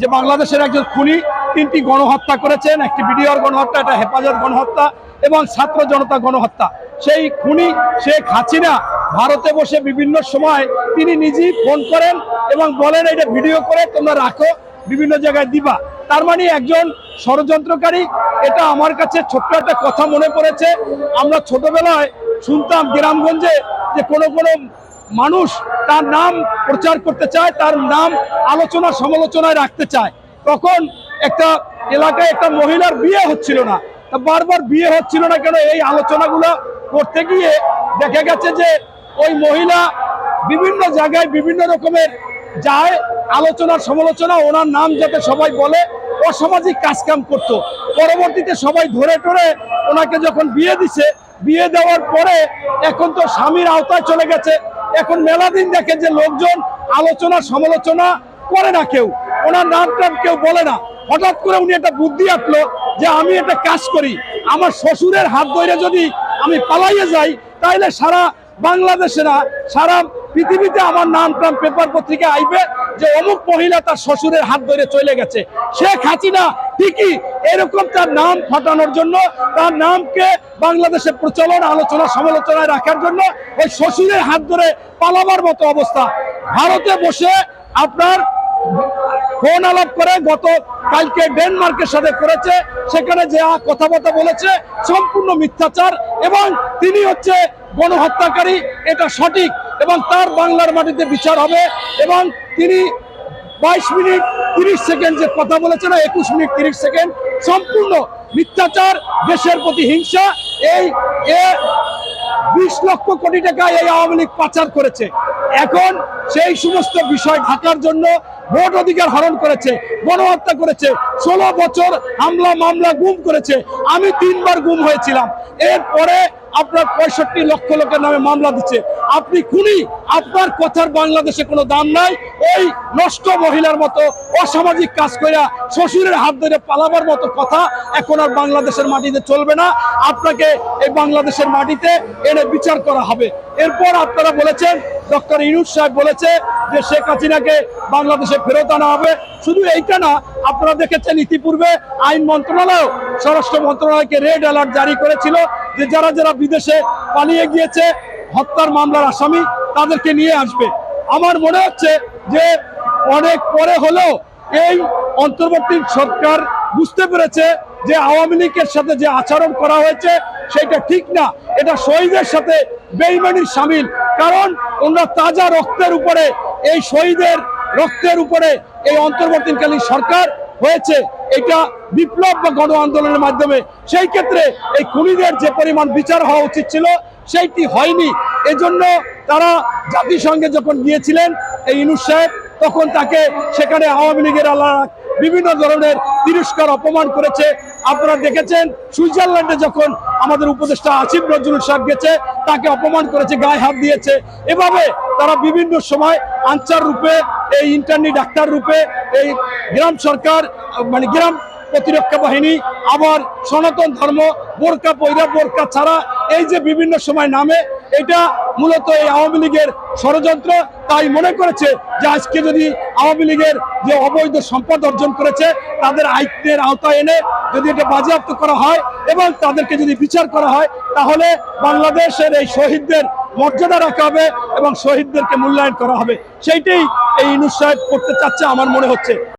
যে বাংলাদেশের একজন খুনি, তিনটি গণহত্যা করেছেন, একটি বিডিআর গণহত্যা, একটা হেফাজত গণহত্যা এবং ছাত্র জনতা গণহত্যা। সেই খুনি শেখ হাসিনা ভারতে বসে বিভিন্ন সময় তিনি নিজেই ফোন করেন এবং বলেন, এটা ভিডিও করে তোমরা রাখো, বিভিন্ন জায়গায় দিবা। তার মানে একজন ষড়যন্ত্রকারী, এটা আমার কাছে ছোট্ট একটা কথা মনে পড়েছে। আমরা ছোটবেলায় শুনতাম গ্রামগঞ্জে যে কোনো কোনো মানুষ তার নাম প্রচার করতে চায়, তার নাম আলোচনা সমালোচনায় রাখতে চায়। তখন একটা এলাকায় একটা মহিলার বিয়ে হচ্ছিল না। বারবার বিয়ে হচ্ছিল না কেন? এই আলোচনাগুলো করতে গিয়ে দেখা গেছে যে ওই মহিলা বিভিন্ন জায়গায় বিভিন্ন রকমের যায় আলোচনার সমালোচনা, ওনার নাম যাতে সবাই বলে, অসামাজিক কাজকাম করত। পরবর্তীতে সবাই ধরে টরে ওনাকে যখন বিয়ে দিছে, বিয়ে দেওয়ার পরে এখন তো স্বামীর আওতায় চলে গেছে। এখন মেলা দিন দেখেন যে লোকজন আলোচনা, সমালোচনা করে না কেউ। ওনার নাম টাম কেউ বলে না। হঠাৎ করে উনি একটা বুদ্ধি আটলো যে আমি এটা কাজ করি। আমার শ্বশুরের হাত ধরে যদি আমি পালাইয়ে যাই, তাইলে সারা বাংলাদেশেরা, সারা পৃথিবীতে আমার নাম টাম পেপার পত্রিকা আইবে। যে অমুক মহিলা তার শ্বশুরের হাত ধরে চলে গেছে। শেখ হাসিনা ঠিকই এরকম তার নাম ফাটানোর জন্য, তার নামকে বাংলাদেশে প্রচলন, আলোচনা, সমালোচনায় রাখার জন্য ওই শ্বশুরের হাত ধরে পালাবার মতো অবস্থা। ভারতে বসে আপনার ফোন আলাপ করে, গত কালকে ডেনমার্কের সাথে করেছে, সেখানে যে কথাবার্তা বলেছে, সম্পূর্ণ মিথ্যাচার এবং তিনি হচ্ছে গণহত্যাকারী, এটা সঠিক এবং তার বাংলার মাটিতে বিচার হবে এবং তিনি বাইশ মিনিট তিরিশ সেকেন্ড যে কথা বলেছে না একুশ মিনিট তিরিশ সেকেন্ড সম্পূর্ণ মিথ্যাচার, দেশের প্রতি হিংসা, এই এ বিশ লক্ষ কোটি টাকা এই আওয়ামী লীগ পাচার করেছে। এখন সেই সমস্ত বিষয় ঢাকার জন্য ভোট অধিকার হরণ করেছে, গণহত্যা করেছে, ষোলো বছর হামলা মামলা গুম করেছে। আমি তিনবার গুম হয়েছিলাম। এরপরে আপনার পঁয়ষট্টি লক্ষ লোকের নামে মামলা দিচ্ছে। আপনি খুনি, আপনার কথার বাংলাদেশে কোনো দাম নাই। ওই নষ্ট মহিলার মতো অসামাজিক কাজ কইরা শ্বশুরের হাত ধরে পালাবার মতো কথা এখন আর বাংলাদেশের মাটিতে চলবে না। আপনাকে এই বাংলাদেশের মাটিতে এনে বিচার করা হবে। এরপর আপনারা বলেছেন, ডক্টর ইনুস সাহেব বলেছে যে শেখ হাসিনাকে বাংলাদেশে ফেরত আনা হবে। শুধু এইটা না, আপনারা দেখেছেন ইতিপূর্বে আইন মন্ত্রণালয়, স্বরাষ্ট্র মন্ত্রণালয়কে রেড অ্যালার্ট জারি করেছিল। যে যারা যারা বিদেশে পালিয়ে গিয়েছে, হত্যার মামলার আসামি তাদেরকে নিয়ে আসবে। আমার মনে হচ্ছে যে অনেক পরে হলেও এই অন্তর্বর্তী সরকার বুঝতে পেরেছে যে আওয়ামী লীগের সাথে যে আচরণ করা হয়েছে, সেটা ঠিক না। এটা শহীদের সাথে বেইমানির সামিল। কারণ ওনারা তাজা রক্তের উপরে, এই শহীদের রক্তের উপরে এই অন্তর্বর্তীকালীন সরকার হয়েছে, এটা বিপ্লব বা গণ আন্দোলনের মাধ্যমে। সেই ক্ষেত্রে এই খুনিদের যে পরিমাণ বিচার হওয়া উচিত ছিল, সেইটি হয়নি। এজন্য তারা জাতিসংঘে যখন গিয়েছিলেন এই ইনুস সাহেব, তখন তাকে সেখানে আওয়ামী লীগের আল্লাহ বিভিন্ন ধরনের তিরস্কার, অপমান করেছে। আপনারা দেখেছেন, সুইজারল্যান্ডে যখন আমাদের উপদেষ্টা আসিফ নজরুল সাহেব গেছে, তাকে অপমান করেছে, গায়ে হাত দিয়েছে। এভাবে তারা বিভিন্ন সময় আনসার রূপে এই ইন্টারনি ডাক্তার রূপে এই গ্রাম সরকার মানে গ্রাম প্রতিরক্ষা বাহিনী, আবার সনাতন ধর্ম, বোরকা পৈরা বোরকা ছাড়া এই যে বিভিন্ন সময় নামে, এটা মূলত এই আওয়ামী লীগের ষড়যন্ত্র। তাই মনে করেছে যে আজকে যদি আওয়ামী লীগের যে অবৈধ সম্পদ অর্জন করেছে, তাদের আইনের আওতায় এনে যদি এটা বাজেয়াপ্ত করা হয় এবং তাদেরকে যদি বিচার করা হয়, তাহলে বাংলাদেশের এই শহীদদের মর্যাদা রাখা হবে এবং শহীদদেরকে মূল্যায়ন করা হবে। সেইটাই এই ইনুস সাহেব করতে চাচ্ছে আমার মনে হচ্ছে।